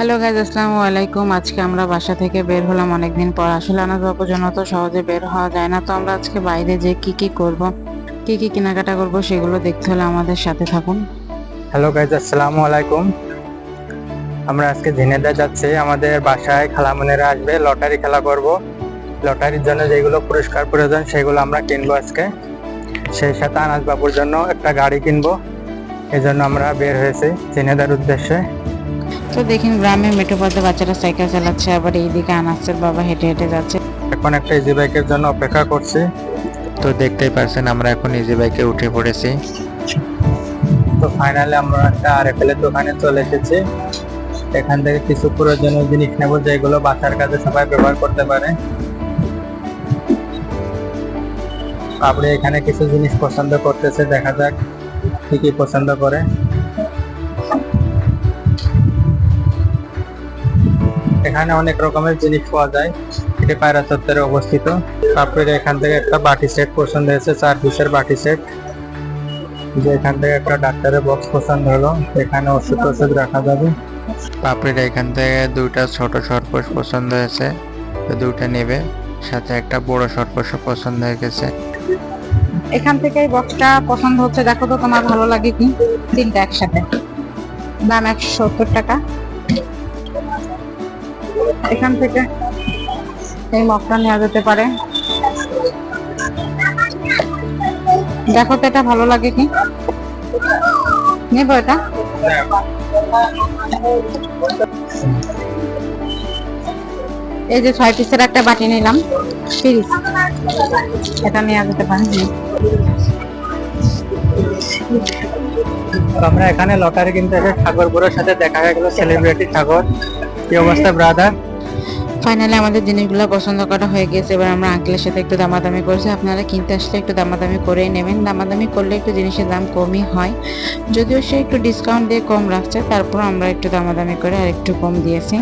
Hello guys আসসালামু আলাইকুম। আজকে আমরা বাসা থেকে বের হলাম অনেকদিন পর। আসলে আনাজ বাপুর জন্য তো সহজে বের হওয়া যায় না। তো আমরা আজকে বাইরে যে কি কি করব, কি কি কেনাকাটা করব সেগুলো দেখতে হলে আমাদের সাথে থাকুন। হ্যালো গাইজ আসসালামু আলাইকুম। আমরা আজকে ঝিনেদা যাচ্ছি। আমাদের বাসায় খালামনেরা আসবে, লটারি খেলা করব। লটারির জন্য যেগুলো পুরস্কার প্রয়োজন সেগুলো আমরা কিনবো আজকে। সেই সাথে আনাজ বাবুর জন্য একটা গাড়ি কিনবো। এই জন্য আমরা বের হয়েছি ঝিনেদার উদ্দেশ্যে। তো দেখেন গ্রামে মেঠো পথে বাচ্চারা সাইকেল চালাচ্ছে আবার এইদিকে আনাসের বাবা হেঁটে হেঁটে যাচ্ছে। এখন একটা ইজি বাইকের জন্য অপেক্ষা করছি। তো দেখতেই পারছেন আমরা এখন ইজি বাইকে উঠে পড়েছি। তো ফাইনালি আমরা একটা আর এর দোকানে চলে এসেছি। এখান থেকে কিছু প্রয়োজনীয় জিনিস নেব যেগুলো বাসার কাজে সবাই ব্যবহার করতে পারে। আপনি এখানে কিছু জিনিস পছন্দ করতেছে দেখা যাক কি কি পছন্দ করে। এখানে অনেক রকমের জিনিস পাওয়া যায়। এটি পায়রা চত্বরে অবস্থিত। তারপরে এখান থেকে একটা বাটি সেট পছন্দ হয়েছে, চার পিসের বাটি সেট। যে এখান থেকে একটা ডাক্তারের বক্স পছন্দ হলো, এখানে ওষুধ ওষুধ রাখা যাবে। পাপড়ির এখান থেকে দুইটা ছোট সরপোষ পছন্দ হয়েছে, তো দুইটা নেবে। সাথে একটা বড় সরপোষ পছন্দ হয়ে গেছে। এখান থেকে এই বক্সটা পছন্দ হচ্ছে, দেখো তো তোমার ভালো লাগে কি? তিনটা একসাথে। দাম একশো সত্তর টাকা। এখান থেকে এই মগটা নেওয়া যেতে পারে। দেখো তো এটা ভালো লাগে কি? নেব এটা? এই যে ছয় পিসের একটা বাটি নিলাম, তিরিশ। এটা নেওয়া যেতে পারে হুম। আমরা এখানে লটারি কিনতে এসে ঠাকুরপুরের সাথে দেখা গেল সেলিব্রিটি ঠাকুর। কি অবস্থা ব্রাদার ফাইনালি আমাদের জিনিসগুলো পছন্দ করা হয়ে গেছে এবার আমরা আঙ্কেলের সাথে একটু দামাদামি করছি। আপনারা কিনতে আসলে একটু দামাদামি করেই নেবেন। দামাদামি করলে একটু জিনিসের দাম কমই হয়। যদিও সে একটু ডিসকাউন্ট দিয়ে কম রাখছে তারপর আমরা একটু দামাদামি করে আর একটু কম দিয়েছি।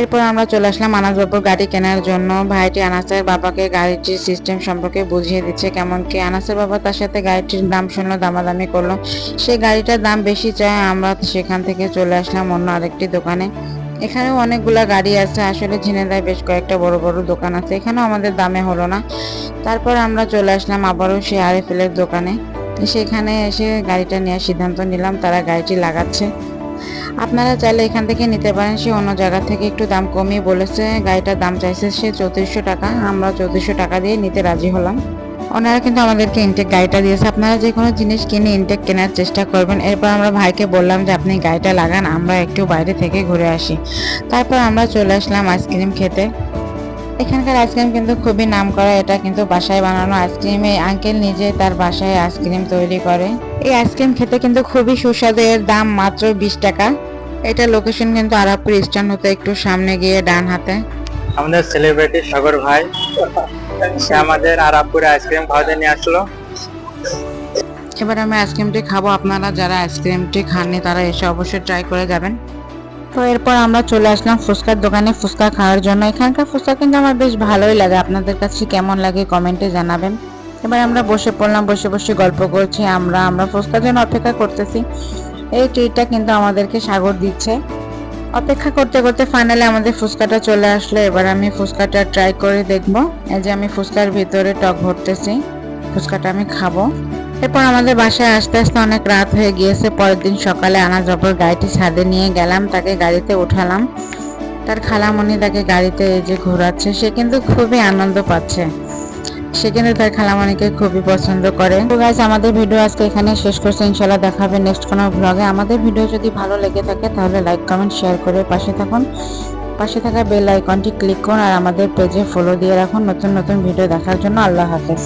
এরপর আমরা চলে আসলাম আনাজ বাবুর গাড়ি কেনার জন্য। ভাইটি আনাসের বাবাকে গাড়িটির সিস্টেম সম্পর্কে বুঝিয়ে দিচ্ছে কেমন কি আনাসের বাবা তার সাথে গাড়িটির দাম শুনলো, দামাদামি করল। সেই গাড়িটার দাম বেশি চায়, আমরা সেখান থেকে চলে আসলাম অন্য আরেকটি দোকানে। এখানেও অনেকগুলা গাড়ি আছে। আসলে ঝিনেদায় বেশ কয়েকটা বড় বড় দোকান আছে। এখানেও আমাদের দামে হলো না। তারপর আমরা চলে আসলাম আবারও সেই আরএফএলের দোকানে। সেখানে এসে গাড়িটা নেওয়ার সিদ্ধান্ত নিলাম। তারা গাড়িটি লাগাচ্ছে। আপনারা চাইলে এখান থেকে নিতে পারেন। সে অন্য জায়গা থেকে একটু দাম কমিয়ে বলেছে। গাড়িটার দাম চাইছে সে চৌত্রিশশো টাকা। আমরা চৌত্রিশশো টাকা দিয়ে নিতে রাজি হলাম। ওনারা কিন্তু আমাদেরকে ইনটেক গাড়িটা দিয়েছে। আপনারা যে কোনো জিনিস কিনে ইনটেক কেনার চেষ্টা করবেন। এরপর আমরা ভাইকে বললাম যে, আপনি গাড়িটা লাগান, আমরা একটু বাইরে থেকে ঘুরে আসি। তারপর আমরা চলে আসলাম আইসক্রিম খেতে। এখানকার আইসক্রিম কিন্তু খুবই নাম করা এটা কিন্তু বাসায় বানানো আইসক্রিম এই আঙ্কেল নিজে তার বাসায় আইসক্রিম তৈরি করে। এই আইসক্রিম খেতে কিন্তু খুবই সুস্বাদু, এর দাম মাত্র বিশ টাকা। এটা লোকেশন কিন্তু আরাপুর স্ট্যান্ড হতে একটু সামনে গিয়ে ডান হাতে আমাদের সেলিব্রিটি সাগর ভাই, সে আমাদের আরাবপুরে আইসক্রিম খাওয়াতে নিয়ে আসলো। এবার আমি আইসক্রিমটি খাব। আপনারা যারা আইসক্রিমটি খাননি, তারা এসে অবশ্যই ট্রাই করে যাবেন। তো এরপর আমরা চলে আসলাম ফুচকার দোকানে ফুচকা খাওয়ার জন্য। এখানকার ফুচকা কিন্তু আমার বেশ ভালোই লাগে। আপনাদের কাছে কেমন লাগে কমেন্টে জানাবেন। এবার আমরা বসে পড়লাম, বসে বসে গল্প করছি। আমরা আমরা ফুচকার জন্য অপেক্ষা করতেছি। এই ট্রিটটা কিন্তু আমাদেরকে সাগর দিচ্ছে। অপেক্ষা করতে করতে ফাইনালি আমাদের ফুচকাটা চলে আসলো। এবার আমি ফুচকাটা ট্রাই করে দেখব। এই যে আমি ফুচকার ভিতরে টক ভরতেছি, ফুচকাটা আমি খাব। এরপর আমাদের বাসায় আস্তে আস্তে অনেক রাত হয়ে গিয়েছে, পরের দিন সকালে আনাজ বাবুর গাড়িটি ছাদে নিয়ে গেলাম, তাকে গাড়িতে উঠালাম। তার খালামণি তাকে গাড়িতে এই যে ঘোরাচ্ছে, সে কিন্তু খুবই আনন্দ পাচ্ছে। সে তার তার খালামণিকে খুবই পছন্দ করে। তো গাইজ আমাদের ভিডিও আজকে এখানে শেষ করছি। ইনশাল্লাহ দেখা হবে নেক্সট কোনো ব্লগে আমাদের ভিডিও যদি ভালো লেগে থাকে, তাহলে লাইক কমেন্ট শেয়ার করে পাশে থাকুন। পাশে থাকা বেল আইকনটি ক্লিক করুন আর আমাদের পেজে ফলো দিয়ে রাখুন। নতুন নতুন ভিডিও দেখার জন্য আল্লাহ হাফেজ।